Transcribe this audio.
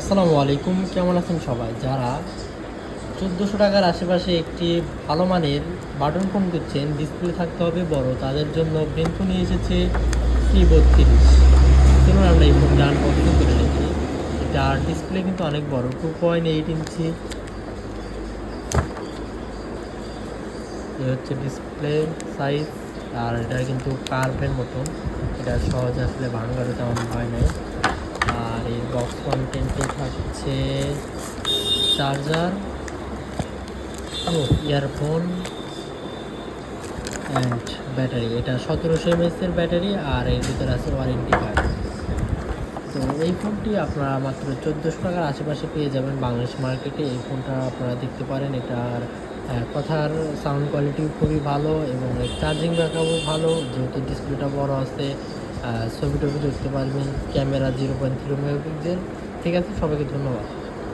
আসসালামু আলাইকুম, কেমন আছেন সবাই? যারা চোদ্দোশো টাকার আশেপাশে একটি ভালো মানের বাটন ফোন করছেন ডিসপ্লে থাকতে হবে বড়, তাদের জন্য ব্রেনফো নিয়ে এসেছে টি বত্রিশ। চলুন আমরা এই ফোনটা আনবক্সিং করে দেখি এটার ডিসপ্লে কিন্তু অনেক বড় টু পয়েন্ট এইট ইঞ্চি হচ্ছে ডিসপ্লে সাইজ আর এটা কিন্তু কার্ভের মতন। এটা সহজে আসলে ভাঙারও তেমন ভয় নেই। বক্স কন্টেন্টে থাকছে চার্জার ও ইয়ারফোন অ্যান্ড ব্যাটারি এটা সতেরোশো এমএসের ব্যাটারি আর এর ভিতরে আছে ওয়ারেন্টি কার্ড তো এই ফোনটি আপনারা মাত্র চোদ্দোশো টাকার আশেপাশে পেয়ে যাবেন বাংলাদেশ মার্কেটে এই ফোনটা আপনারা দেখতে পারেন। এটার কথার সাউন্ড কোয়ালিটিও খুবই ভালো এবং চার্জিং ব্যাকআপও ভালো। যেহেতু ডিসপ্লেটা বড় আছে ছবি টবি দেখতে পারবেন camera zero point three megapixel. ঠিক আছে সবাইকে ধন্যবাদ।